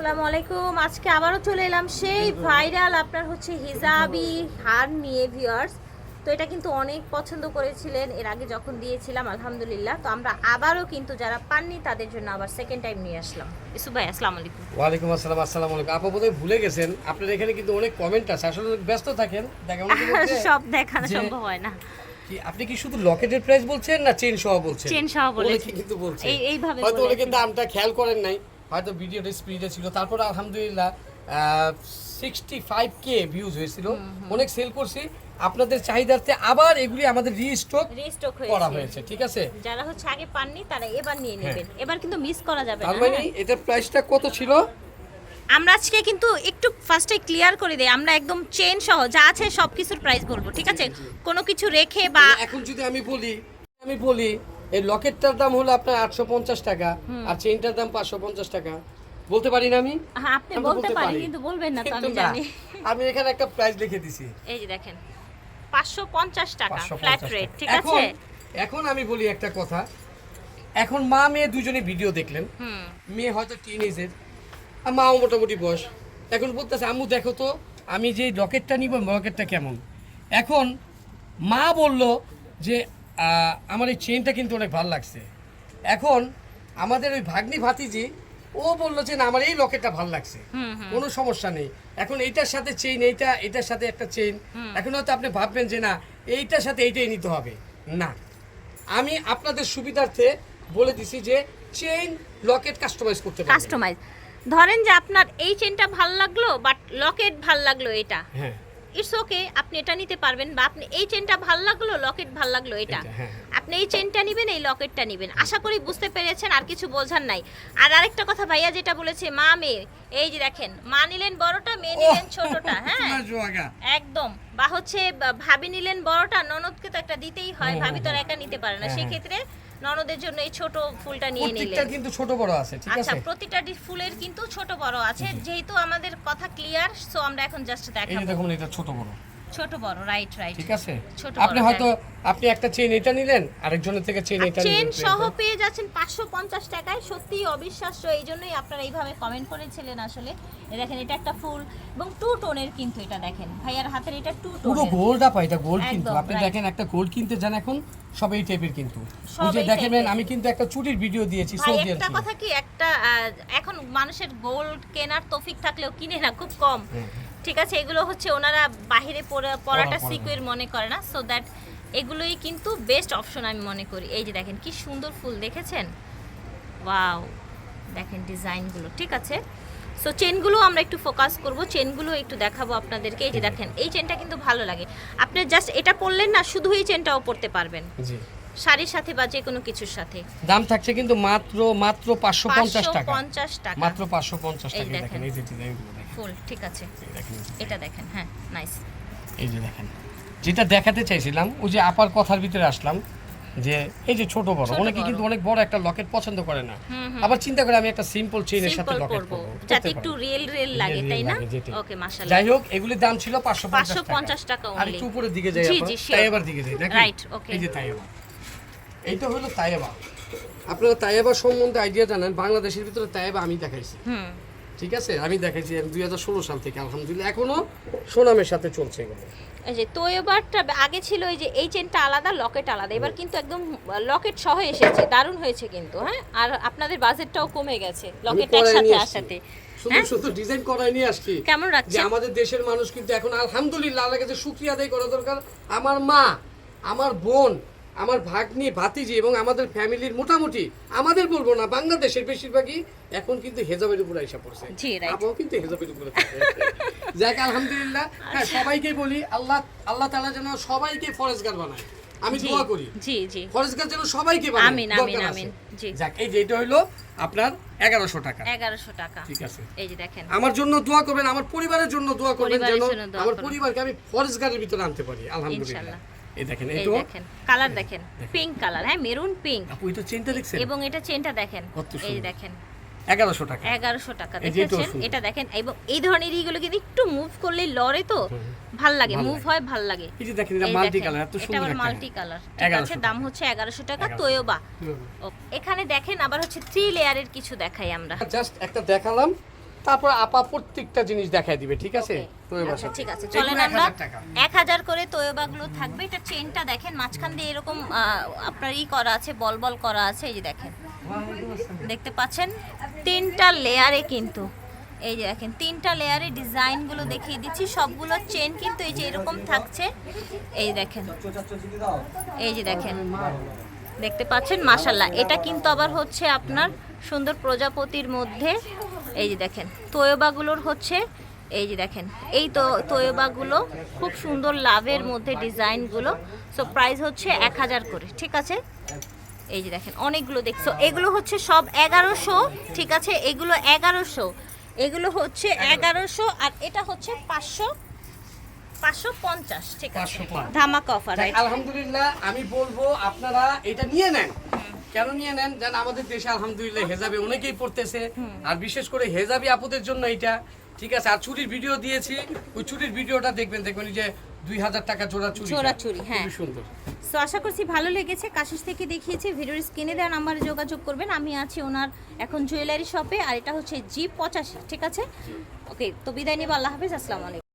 আসসালামু আলাইকুম। আজকে আবারও চলে এলাম সেই ভাইরাল আপনার হচ্ছে হিজাবি হার নিয়ে ভিউয়ার্স তো এটা কিন্তু অনেক পছন্দ করেছিলেন এর আগে যখন দিয়েছিলাম আলহামদুলিল্লাহ। তো আমরা আবারও কিন্তু যারা পাননি তাদের জন্য আবার সেকেন্ড টাইম নিয়ে আসলাম। ইসু ভাই আসসালামু আলাইকুম। ওয়ালাইকুম আসসালাম আসসালামু আলাইকুম। আপা বোধহয় ভুলে গেছেন আপনার এখানে কিন্তু অনেক কমেন্ট আছে। আসলে ব্যস্ত থাকেন সব দেখানো সম্ভব হয় না। আপনি কি শুধু লকেটের প্রাইস বলছেন না চেন সহ বলছেন? চেন সহ বলেছি। কিন্তু বলছে। এই- এইভাবে হয়তো অনেকে দামটা খেয়াল করেন নাই। হয়তো ভিডিওটা স্পিডে ছিল। তারপর আলহামদুলিল্লাহ সিক্সটি ফাইভ কে ভিউজ হয়েছিল। অনেক সেল করছি। আপনাদের চাহিদার্থে আবার এগুলি আমাদের রিস্টক রিস্টক করা হয়েছে হয়েছে ঠিক আছে? যারা হচ্ছে আগে পাননি তারা এবার নিয়ে নেবেন। এবার কিন্তু মিস করা যাবে না। মানে হ্যাঁ? এটার প্রাইসটা কত ছিল? আমরা আজকে কিন্তু একটু ফার্স্টে ক্লিয়ার করে দেই। আমরা একদম চেন সহ যা আছে সব কিছুর প্রাইস বলব ঠিক আছে? কোনো কিছু রেখে বা এখন যদি আমি বলি আমি বলি এই লকেটটার দাম হলো আপনার আটশো পঞ্চাশ টাকা আর চেইনটার দাম পাঁচশো পঞ্চাশ টাকা। বলতে পারি না আমি? হ্যাঁ, আপনি বলতে পারি। কিন্তু বলবেন না তো আমি জানি। আমি এখানে একটা প্রাইস লিখে দিছি। এই যে দেখেন পাঁচশো পঞ্চাশ টাকা 550 ফ্ল্যাট রেট ঠিক আছে? এখন আমি বলি একটা কথা। এখন মা মেয়ে দুজনে ভিডিও দেখলেন। মেয়ে হয়তো টিনেজের আর মাও মোটামুটি বয়স। এখন বলতেছে আম্মু দেখো তো আমি যে রকেটটা নিব রকেটটা কেমন? এখন মা বলল যে আমার এই চেনটা কিন্তু অনেক ভালো লাগছে। এখন আমাদের ওই ভাগ্নি ভাতিজি ও বলল যে না আমার এই লকেটটা ভালো লাগছে। কোনো সমস্যা নেই। এখন এইটার সাথে চেইন এইটা এটার সাথে একটা চেইন এখন হয়তো আপনি ভাববেন যে না এইটার সাথে এইটাই নিতে হবে। না। আমি আপনাদের সুবিধার্থে বলে দিছি যে চেইন লকেট কাস্টমাইজ করতে পারবেন। কাস্টমাইজ ধরেন যে আপনার এই চেনটা ভালো লাগল বাট লকেট ভালো লাগল এটা হ্যাঁ। ইটস ওকে আপনি এটা নিতে পারবেন বা আপনি এই চেনটা ভালো লাগল লকেট ভালো লাগল এটা। এটা, হ্যাঁ। আপনি এই চেনটা নেবেন এই লকেটটা নেবেন। আশা করি বুঝতে পেরেছেন আর কিছু বোঝার নাই। আর আরেকটা কথা ভাইয়া যেটা বলেছে মা মেয়ে এই যে দেখেন মা নিলেন বড়টা মেয়ে নিলেন ছোটটা হ্যাঁ? একদম। বা হচ্ছে ভাবি নিলেন বড়টা ননদকে তো একটা দিতেই হয় ভাবি তো একা নিতে পারে না। হ্যাঁ, সেই ক্ষেত্রে ননদের জন্য এই ছোট ফুলটা নিয়ে নিলে প্রত্যেকটা কিন্তু ছোট বড় আছে ঠিক আছে? আচ্ছা প্রতিটা ফুলের কিন্তু ছোট বড় আছে যেহেতু আমাদের কথা ক্লিয়ার সো আমরা এখন জাস্ট দেখাবো। এই দেখুন এটা ছোট বড়। ছোট বড় রাইট রাইট ঠিক আছে? আপনি হয়তো আপনি একটা চেইন এটা নিলেন আরেকজনের থেকে চেইন এটা চেন সহ পেয়ে যাচ্ছেন পাঁচশো পঞ্চাশ টাকায়। সত্যি অবিশ্বাস্য এই জন্যই আপনারা এইভাবে কমেন্ট করেছিলেন আসলে। এই দেখেন এটা একটা ফুল এবং টু টোনের কিন্তু এটা দেখেন। ভাইয়ার হাতের এটা টু পুরো গোল্ড আপা এটা গোল্ড কিন্তু। আপনি দেখেন একটা গোল্ড কিনতে যান এখন সব এই টাইপের কিন্তু। ওই যে দেখেন আমি কিন্তু একটা চুটির ভিডিও দিয়েছি সৌদি একটা কথা কি একটা এখন মানুষের গোল্ড কেনার তৌফিক থাকলেও কিনে না খুব কম। ঠিক আছে এগুলো হচ্ছে ওনারা বাহিরে পড়া- পড়াটা পড়া সিকিউর মনে করে না। সো দ্যাট এগুলোই কিন্তু বেস্ট অপশন আমি মনে করি। এই যে দেখেন কি সুন্দর ফুল দেখেছেন? ওয়াও দেখেন ডিজাইনগুলো ঠিক আছে? সো চেনগুলো আমরা একটু ফোকাস করব। চেনগুলো একটু দেখাবো আপনাদেরকে। এই যে দেখেন এই চেনটা কিন্তু ভালো লাগে। আপনি জাস্ট এটা পরলেন না শুধু এই চেনটাও পরতে পারবেন। জি। শাড়ির সাথে বা যে কোনো কিছুর সাথে। দাম থাকছে কিন্তু মাত্র মাত্র পাঁচশো পঞ্চাশ পাঁচশো টাকা। পঞ্চাশ টাকা। মাত্র পাঁচশো পঞ্চাশ এই টাকা। দেখেন। এই যে ডিজাইনগুলো। ফুল ঠিক আছে। এটা দেখেন হ্যাঁ নাইস এই যে দেখেন যেটা দেখাতে চাইছিলাম ওই যে আপার কথার ভিতরে আসলাম যে এই যে ছোট বড় অনেকে কিন্তু অনেক বড় একটা লকেট পছন্দ করে না। আবার চিন্তা করে আমি একটা সিম্পল চেইনের সাথে লকেট করব যাতে একটু। রিয়েল রিয়েল লাগে তাই না? ওকে মাশাআল্লাহ যাই হোক এগুলির দাম ছিল পাঁচশো পাঁচশো পঞ্চাশ পঞ্চাশ টাকা আর একটু উপরের দিকে যাই. তাইয়াবার দিকে যাই নাকি? Right, okay. এই যে তাইয়াবা এইটা হলো তাইয়াবা আপনারা তাইয়াবা সম্বন্ধে আইডিয়া জানেন বাংলাদেশের ভিতরে তাইয়াবা আমি দেখাইছি। হুম। ঠিক আছে? আমি দেখাইছি দুই হাজার ষোলো সাল থেকে আলহামদুলিল্লাহ। এখনও সোনামের সাথে চলছে এগুলো। এই যে তো এবারটা আগে ছিল এই যে এই চেনটা আলাদা লকেট আলাদা। এবার কিন্তু একদম লকেট সহ এসেছে। দারুণ হয়েছে কিন্তু হ্যাঁ? আর আপনাদের বাজেটটাও কমে গেছে লকেট একসাথে। আসাতে শুধু হ্যাঁ? শুধু ডিজাইন করাই নিয়ে আসছি। কেমন রাখছে আমাদের দেশের মানুষ কিন্তু এখন আলহামদুলিল্লাহ আল্লাহ কাছে শুক্রিয়া আদায় করা দরকার। আমার মা আমার বোন আমার ভাগ্নি ভাতিজি এবং আমাদের ফ্যামিলির মোটামুটি আমাদের বলব না বাংলাদেশের বেশিরভাগই এখন কিন্তু হেজাবের উপর আইসা পড়ছে. আপনিও কিন্তু হেজাবের উপরে যাক আলহামদুলিল্লাহ। হ্যাঁ সবাইকে বলি আল্লাহ আল্লাহ তাআলা যেন সবাইকে ফরেজগার বানায়। আমি দোয়া করি। জি জি। ফরেজগার যেন সবাইকে বানায়। আমিন, আমিন, আমিন, জি। যাক এই যে এটা হলো আপনার এগারোশো টাকা। এগারোশো টাকা। ঠিক আছে। এই যে দেখেন। আমার জন্য দোয়া করবেন আমার পরিবারের জন্য দোয়া করবেন যেন আমার পরিবারকে আমি ফরেজগারের ভিতরে আনতে পারি। আলহামদুলিল্লাহ। এই দেখেন এই দেখেন কালার দেখেন পিঙ্ক কালার হ্যাঁ মেরুন পিঙ্ক আপু এটা চেনটা দেখছেন? এবং এটা চেনটা দেখেন এই দেখেন। এগারোশো টাকা। এগারোশো টাকা দেখেছেন? এটা দেখেন এবং এই ধরনের এইগুলো কিন্তু একটু মুভ করলে লড়ে তো ভালো লাগে মুভ হয় ভালো লাগে। এই যে দেখেন এটা মাল্টি কালার এত সুন্দর একটা মাল্টি কালার ঠিক আছে? দাম হচ্ছে এগারোশো টাকা 1100 তোয়োবা এখানে দেখেন আবার হচ্ছে থ্রি লেয়ারের কিছু দেখাই আমরা। জাস্ট একটা দেখালাম তারপর আপা প্রত্যেকটা জিনিস দেখায় দিবে ঠিক আছে? আচ্ছা ঠিক আছে চলেন আমরা এক হাজার করে তোয়বাগুলো থাকবে। এটা চেনটা দেখেন মাঝখান দিয়ে এরকম আপনার ই করা আছে বল বল করা আছে এই যে দেখেন। দেখতে পাচ্ছেন? তিনটা লেয়ারে কিন্তু এই যে দেখেন তিনটা লেয়ারে ডিজাইনগুলো দেখিয়ে দিচ্ছি। সবগুলো চেন কিন্তু এই যে এরকম থাকছে। এই দেখেন এই যে দেখেন দেখতে পাচ্ছেন? মাশাল্লাহ এটা কিন্তু আবার হচ্ছে আপনার সুন্দর প্রজাপতির মধ্যে এই যে দেখেন তোয়বাগুলোর হচ্ছে এই যে দেখেন এই তো তোয়বাগুলো খুব সুন্দর লাভের মধ্যে ডিজাইনগুলো। সো প্রাইস হচ্ছে এক হাজার করে ঠিক আছে? এই যে দেখেন অনেকগুলো দেখছ এগুলো হচ্ছে সব এগারোশো ঠিক আছে? এগুলো এগারোশো। এগুলো হচ্ছে এগারোশো আর এটা হচ্ছে পাঁচশো পাঁচশো পঞ্চাশ ঠিক আছে? 550 ধামাকা অফার আলহামদুলিল্লাহ আমি বলব আপনারা এটা নিয়ে নেন। কেন নিয়ে নেন? জান আমাদের দেশে আলহামদুলিল্লাহ হেজাবে অনেকেই পড়তেছে। আর বিশেষ করে হেজাবি আপুদের জন্য এটা। ঠিক আছে আর চুরির ভিডিও দিয়েছি। ওই চুরির ভিডিওটা দেখবেন দেখবেন যে দুই হাজার টাকা জোড়া চুরি। জোড়া চুরি হ্যাঁ। সুন্দর। সো আশা করছি ভালো লেগেছে। কাশিস থেকে দেখিয়েছি ভিডিওর স্ক্রিনে দেওয়া নাম্বারে যোগাযোগ করবেন। আমি আছি ওনার এখন জুয়েলারি শপে আর এটা হচ্ছে জি পঁচাশি ঠিক আছে? ওকে তো বিদায় নিব আল্লাহ হাফিজ আসসালামু আলাইকুম।